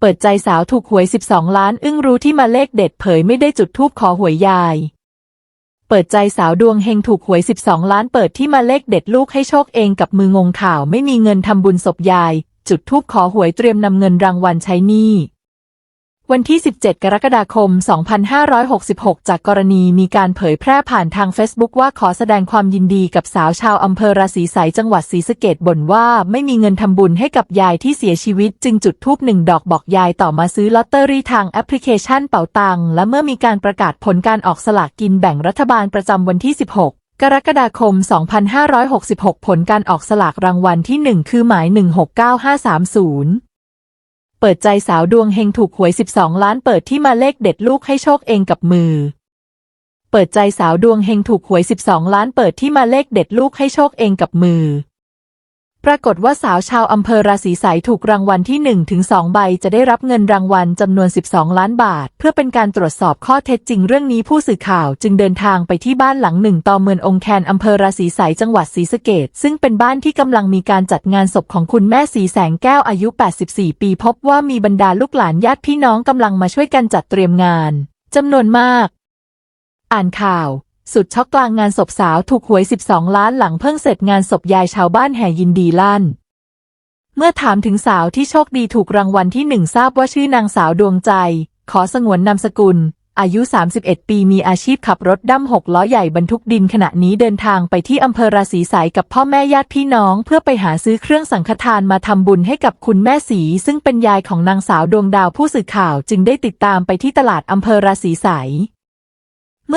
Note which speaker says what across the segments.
Speaker 1: เปิดใจสาวถูกหวย 12 ล้าน อึ้งรู้ที่มาเลขเด็ดเผยไม่ได้จุดทูบขอหวยยาย เปิดใจสาวดวงเฮงถูกหวย 12 ล้าน เปิดที่มาเลขเด็ดลูกให้โชคเองกับมืองงข่าวไม่มีเงินทำบุญศพยาย จุดทูบขอหวยเตรียมนำเงินรางวัลใช้หนี้ วันที่ 17 กรกฎาคม 2566 จากกรณีมีการเผยแพร่ผ่านทาง Facebook ว่าขอแสดงความยินดีกับสาวชาวอำเภอราศีสายจังหวัดศรีสะเกดบ่นว่าไม่มีเงินทำบุญให้กับยายที่เสียชีวิต จึงจุดธูปหนึ่งดอกบอกยายต่อมาซื้อลอตเตอรี่ทางแอปพลิเคชันเป๋าตัง และเมื่อมีการประกาศผลการออกสลากกินแบ่งรัฐบาลประจำวันที่ 16กรกฎาคม 2566 ผลการออกสลากรางวัลที่ 1 คือหมาย 169530 เปิดใจสาวดวงเฮงถูกหวย 12 ล้านเปิดที่มาเลขเด็ดลูกให้โชคเองกับมือ เปิดใจสาวดวงเฮงถูกหวย 12 ล้านเปิดที่มาเลขเด็ดลูกให้โชคเองกับมือ ปรากฏว่าสาวชาวอำเภอราศีสายถูกรางวัลที่ 1 ถึง 2 ใบจะได้รับเงินรางวัลจำนวน 12 ล้านบาท เพื่อเป็นการตรวจสอบข้อเท็จจริงเรื่องนี้ผู้สื่อข่าวจึงเดินทางไปที่บ้านหลังหนึ่งต่อเมืององแคนอำเภอราศีสายจังหวัดศรีสะเกดซึ่งเป็นบ้านที่กำลังมีการจัดงานศพของคุณแม่สีแสงแก้วอายุ 84 ปี พบว่ามีบรรดาลูกหลานญาติพี่น้องกำลังมาช่วยกันจัดเตรียมงานจำนวนมาก อ่านข่าว สุดช็อกกลางงานศพสาวถูกหวย 12 ล้านหลังเพิ่งเสร็จงานศพยายชาวบ้านแห่ยินดีลั่น เมื่อถามถึงสาวที่โชคดีถูกรางวัลที่หนึ่งทราบว่าชื่อนางสาวดวงใจ ขอสงวนนามสกุล อายุ 31 ปีมีอาชีพขับรถดั้มหกล้อใหญ่บรรทุกดินขณะนี้เดินทางไปที่อำเภอราศีสายกับพ่อแม่ญาติพี่น้อง เพื่อไปหาซื้อเครื่องสังฆทานมาทำบุญให้กับคุณแม่สี ซึ่งเป็นยายของนางสาวดวงดาวผู้สื่อข่าวจึงได้ติดตามไปที่ตลาดอำเภอราศีสาย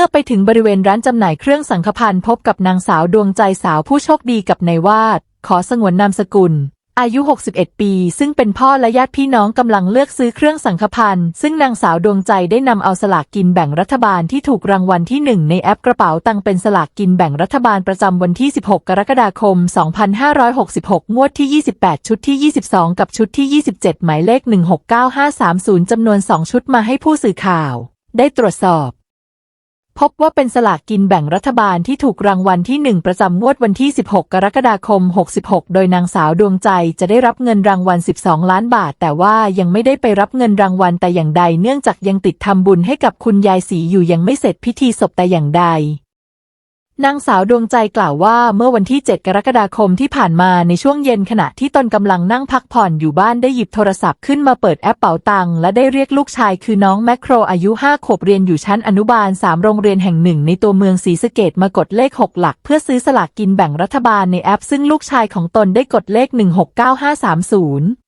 Speaker 1: มื่อไปถึงบริเวณร้านจำหน่ายเครื่องสังฆพันธ์พบกับนางสาวดวงใจสาวผู้โชคดีกับนายวาด ขอสงวนนามสกุล อายุ 61 ปี ซึ่งเป็นพ่อและญาติพี่น้องกำลังเลือกซื้อเครื่องสังฆพันธ์ซึ่งนางสาวดวงใจได้นำเอาสลากกินแบ่งรัฐบาลที่ถูกรางวัลที่หนึ่งในแอปกระเป๋าตังเป็นสลากกินแบ่งรัฐบาลประจำวันที่ 16 กรกฎาคม 2566 งวดที่ 28 ชุดที่ 22 กับชุดที่ 27 หมายเลข 169530จำนวน 2 ชุดมาให้ผู้สื่อข่าว ได้ตรวจสอบ พบว่าเป็นสลากกินแบ่งรัฐบาลที่ถูกรางวัลที่ 1 ประจำงวดวันที่ 16 กรกฎาคม 66 โดยนางสาวดวงใจจะได้รับเงินรางวัล 12 ล้านบาท แต่ว่ายังไม่ได้ไปรับเงินรางวัลแต่อย่างใด เนื่องจากยังติดทำบุญให้กับคุณยายศรีอยู่ยังไม่เสร็จพิธีศพแต่อย่างใด นางสาวดวงใจกล่าวว่าเมื่อวันที่ 7 กรกฎาคมที่ผ่านมาในช่วงเย็นขณะที่ตนกำลังนั่งพักผ่อนอยู่บ้านได้หยิบโทรศัพท์ขึ้นมาเปิดแอปเป๋าตังค์และได้เรียกลูกชายคือน้องแมคโครอายุ 5 ขวบเรียนอยู่ชั้นอนุบาล 3 โรงเรียนแห่งหนึ่งในตัวเมืองศรีสะเกดมากดเลข 6 หลัก เพื่อซื้อสลากกินแบ่งรัฐบาลในแอป ซึ่งลูกชายของตนได้กดเลข 169530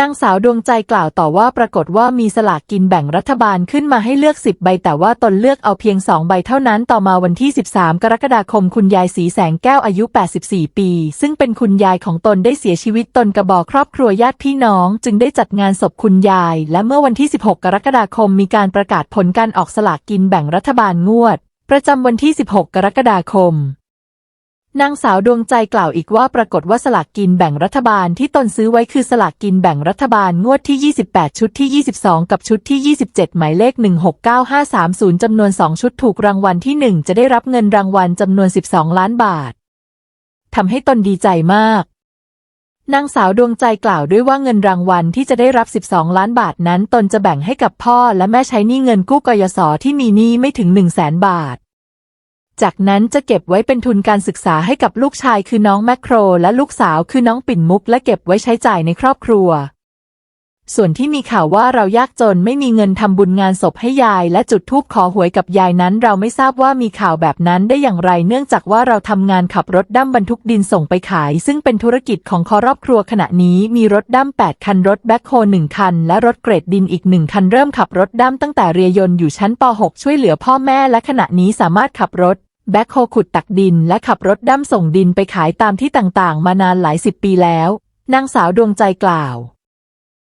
Speaker 1: นางสาวดวงใจกล่าวต่อว่าปรากฏว่ามีสลากกินแบ่งรัฐบาลขึ้นมาให้เลือก 10 ใบ แต่ว่าตนเลือกเอาเพียง2ใบเท่านั้นต่อมาวันที่ 13 กรกฎาคมคุณยายสีแสงแก้วอายุ 84 ปี ซึ่งเป็นคุณยายของตนได้เสียชีวิตตนกระบอกครอบครัวญาติพี่น้อง จึงได้จัดงานศพคุณยาย และเมื่อวันที่ 16 กรกฎาคมมีการประกาศผลการออกสลากกินแบ่งรัฐบาลงวด ประจำวันที่ 16 กรกฎาคม นางสาวดวงใจกล่าวอีกว่าปรากฏว่าสลากกินแบ่งรัฐบาลที่ตนซื้อไว้คือสลากกินแบ่งรัฐบาลงวดที่ 28 ชุดที่ 22 กับชุดที่ 27 หมายเลข 169530 จำนวน 2 ชุดถูกรางวัลที่ 1 จะได้รับเงินรางวัลจำนวน 12 ล้านบาททำให้ตนดีใจมาก นางสาวดวงใจกล่าวด้วยว่าเงินรางวัลที่จะได้รับ 12 ล้านบาทนั้น ตนจะแบ่งให้กับพ่อและแม่ใช้หนี้เงินกู้กยศที่มีหนี้ไม่ถึง 1 0 0 0 0แสนบาท จากนั้นจะเก็บไว้เป็นทุนการศึกษาให้กับลูกชายคือน้องแมคโคร และลูกสาวคือน้องปิ่นมุก และเก็บไว้ใช้จ่ายในครอบครัว ส่วนที่มีข่าวว่าเรายากจนไม่มีเงินทำบุญงานศพให้ยาย และจุดธูปขอหวยกับยายนั้น เราไม่ทราบว่ามีข่าวแบบนั้นได้อย่างไร เนื่องจากว่าเราทำงานขับรถดั้มบรรทุกดินส่งไปขาย ซึ่งเป็นธุรกิจของครอบครัวขณะนี้มีรถดั้ม8คันรถแบ็คโฮหนึ่งคัน และรถเกรดดินอีกหนึ่งคันเริ่มขับรถดั้มตั้งแต่เรียนยนอยู่ชั้นป .6 ช่วยเหลือพ่อแม่และขณะนี้สามารถขับรถ แบ็คโฮขุดตักดินและขับรถดั้มส่งดินไปขายตามที่ต่างๆ มานานหลายสิบปีแล้ว นางสาวดวงใจกล่าว